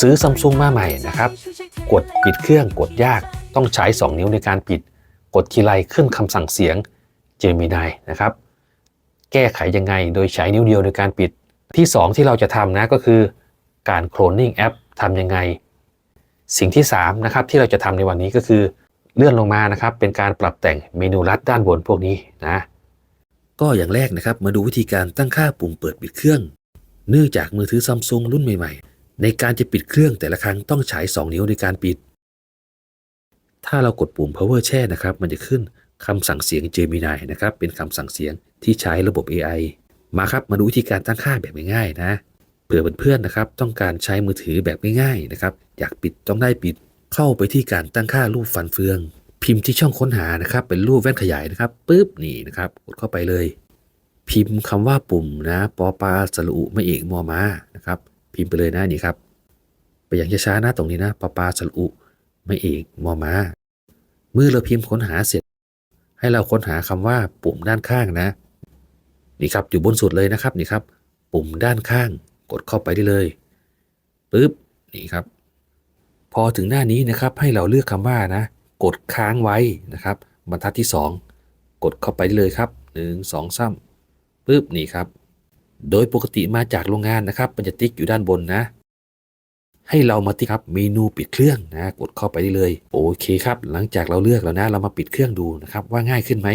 ซื้อซัมซุงมาใหม่นะครับ กดปิดเครื่องกดยากต้องใช้ 2 นิ้วในการปิด กดทีไรขึ้นคำสั่งเสียง Gemini นะครับ แก้ไขยังไงโดยใช้นิ้วเดียวในการปิด ที่ 2 ที่เราจะทำนะก็คือ การโคลนนิ่งแอปทำยังไง สิ่งที่3นะครับที่เราจะทำในวันนี้ก็คือเลื่อนลงมานะครับ เป็นการปรับแต่งเมนูลัดด้านบนพวกนี้นะ ก็อย่างแรกนะครับมาดูวิธีการตั้งค่าปุ่มเปิดปิดเครื่อง เนื่องจากมือถือซัมซุงรุ่นใหม่ๆ ในการจะปิดเครื่องแต่ละครั้งต้องใช้ 2 นิ้วในการปิด ถ้าเรากดปุ่ม power แช่นะครับ มันจะขึ้นคำสั่งเสียง Gemini นะครับ เป็นคำสั่งเสียงที่ใช้ระบบ AI มาครับ มาดูวิธีการตั้งค่าแบบง่ายๆนะ เผื่อเพื่อนๆนะครับ ต้องการใช้มือถือแบบง่ายๆนะครับ อยากปิดต้องได้ปิด เข้าไปที่การตั้งค่ารูปฟันเฟือง พิมพ์ที่ช่องค้นหานะครับ เป็นรูปแว่นขยายนะครับปุ๊บนี่นะครับ กดเข้าไปเลย พิมพ์คำว่าปุ่มนะปอปลาสระอุไม่เอกมอมานะครับพิมพ์ไปเลยนะนี่ครับไปอย่างช้าๆนะตรงนี้นะปอปลาสระอุไม่เอกมอมาเมื่อเราพิมพ์ค้นหาเสร็จ ให้เราค้นหาคำว่าปุ่มด้านข้างนะนี่ครับอยู่บนสุดเลยนะครับนี่ครับ ปุ่มด้านข้างกดเข้าไปได้เลยปึ๊บนี่ครับ พอถึงหน้านี้นะครับให้เราเลือกคำว่านะ กดค้างไว้นะครับ บรรทัดที่ 2 กดเข้าไปได้เลยครับ 1 2 3 ปึ๊บนี่ครับ โดยปกติมาจากโรงงานนะครับ มันจะติ๊กอยู่ด้านบนนะ ให้เรามาติ๊กครับเมนูปิดเครื่องนะ กดเข้าไปได้เลย โอเคครับ หลังจากเราเลือกแล้วนะ เรามาปิดเครื่องดูนะครับ ว่าง่ายขึ้นไหม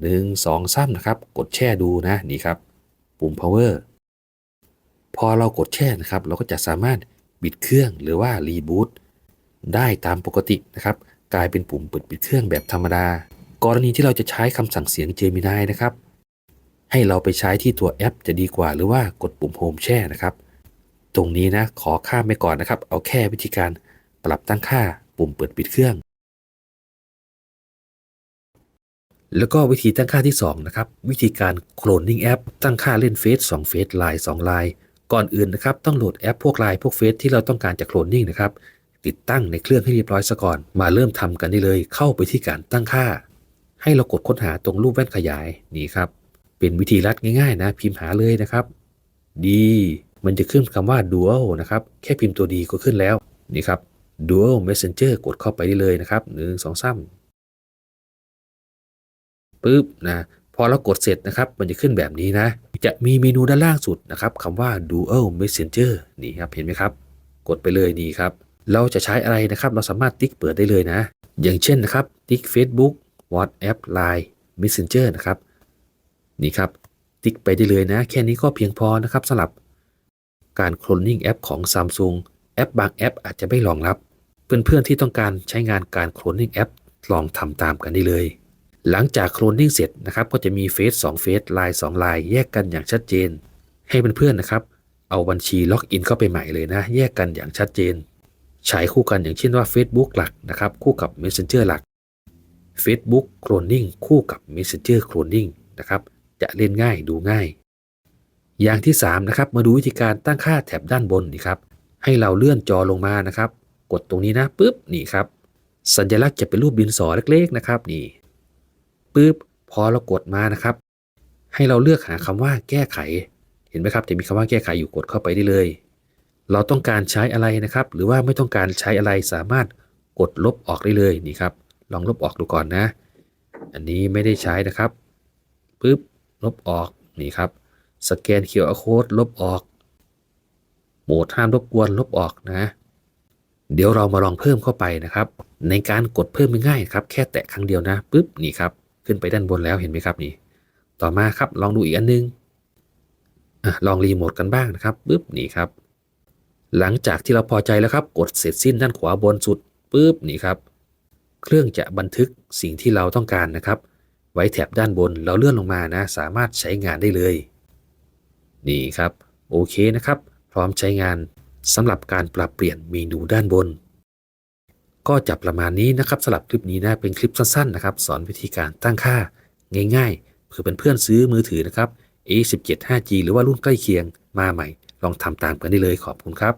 หนึ่งสองสามนะครับ กดแช่ดูนะนี่ครับ ปุ่ม power พอเรากดแช่นะครับ เราก็จะสามารถปิดเครื่องหรือว่ารีบูตได้ตามปกตินะครับ กลายเป็นปุ่มเปิดปิดเครื่องแบบธรรมดา กรณีที่เราจะใช้คำสั่งเสียง Gemini นะครับ ให้เราไปใช้ที่ตัวแอปจะดีกว่า หรือว่ากดปุ่มโฮมแช่นะครับ ตรงนี้นะขอข้ามไปก่อนนะครับ เอาแค่วิธีการปรับตั้งค่าปุ่มเปิดปิดเครื่อง แล้วก็วิธีตั้งค่าที่ 2 นะครับ วิธีการโคลนนิ่งแอปตั้งค่าเล่นเฟซ2เฟซไลน์2ไลน์ก่อนอื่นนะครับต้องโหลดแอปพวกไลน์พวกเฟซที่เราต้องการจะโคลนนิ่งนะครับติดตั้งในเครื่องให้เรียบร้อยซะก่อน มาเริ่มทำกันได้เลย เข้าไปที่การตั้งค่า ให้เรากดค้นหาตรงรูปแว่นขยายนี่ครับ เป็นวิธีรัดง่ายๆนะ พิมพ์หาเลยนะครับดีมันจะขึ้นคำว่า dual นะครับ แค่พิมพ์ตัวดีก็ขึ้นแล้ว นี่ครับ dual messenger กดเข้าไปได้เลยนะครับหนึ่งสองสามปึ๊บนะพอเรากดเสร็จนะครับ มันจะขึ้นแบบนี้นะ จะมีเมนูด้านล่างสุดนะครับคำว่า dual messenger นี่ครับเห็นไหมครับ กดไปเลยนี่ครับ เราจะใช้อะไรนะครับ เราสามารถติ๊กเปิดได้เลยนะ อย่างเช่นนะครับ ติ๊ก Facebook WhatsApp Line Messenger นะครับ นี่ครับ ติ๊กไปได้เลยนะ แค่นี้ก็เพียงพอนะครับสำหรับ การโคลนนิ่งแอปของ Samsung แอปบางแอปอาจจะไม่รองรับ เพื่อนๆที่ต้องการใช้งานการโคลนนิ่งแอปลองทำตามกันได้เลย หลังจากโคลนนิ่งเสร็จนะครับก็จะมีเฟซ2เฟซไลน์2ไลน์แยกกันอย่างชัดเจน ให้เพื่อนๆนะครับ เอาบัญชีล็อกอินเข้าไปใหม่เลยนะ แยกกันอย่างชัดเจนใช้คู่กันอย่างเช่นว่า Facebook หลักนะครับคู่กับ Messenger หลัก Facebook Cloning คู่กับ Messenger Cloning นะครับ จะเล่นง่ายดูง่าย อย่างที่3นะครับมาดูวิธีการตั้งค่าแถบด้านบนนี่ครับให้เราเลื่อนจอลงมานะครับ กดตรงนี้นะปุ๊บนี่ครับ สัญลักษณ์จะเป็นรูปดินสอเล็กๆนะครับนี่ปุ๊บพอเรากดมานะครับ ให้เราเลือกหาคำว่าแก้ไข เห็นไหมครับจะมีคำว่าแก้ไขอยู่กดเข้าไปได้เลย เราต้องการใช้อะไรนะครับ หรือว่าไม่ต้องการใช้อะไรสามารถกดลบออกได้เลยนี่ครับ ลองลบออกดูก่อนนะ อันนี้ไม่ได้ใช้นะครับปุ๊บ ลบออกนี่ครับ สแกน QR code ลบออก โหมดห้ามรบกวนลบออกนะ เดี๋ยวเรามาลองเพิ่มเข้าไปนะครับ ในการกดเพิ่มง่ายครับ แค่แตะครั้งเดียวนะปุ๊บนี่ครับ ขึ้นไปด้านบนแล้วเห็นไหมครับนี่ ต่อมาครับลองดูอีกอันนึงอะลองรีโมทกันบ้างนะครับปุ๊บนี่ครับ หลังจากที่เราพอใจแล้วครับ กดเสร็จสิ้นด้านขวาบนสุดปุ๊บนี่ครับ เครื่องจะบันทึกสิ่งที่เราต้องการนะครับ ไว้แถบด้านบนเราเลื่อนลงมานะ สามารถใช้งานได้เลย นี่ครับ โอเคนะครับ พร้อมใช้งานสำหรับการปรับเปลี่ยนเมนูด้านบน ก็จะประมาณนี้นะครับสำหรับคลิปนี้นะเป็นคลิปสั้นๆนะครับ สอนวิธีการตั้งค่าง่ายๆเผื่อเป็นเพื่อนซื้อมือถือนะครับ A17 5G หรือว่ารุ่นใกล้เคียงมาใหม่ ลองทำตามกันได้เลยขอบคุณครับ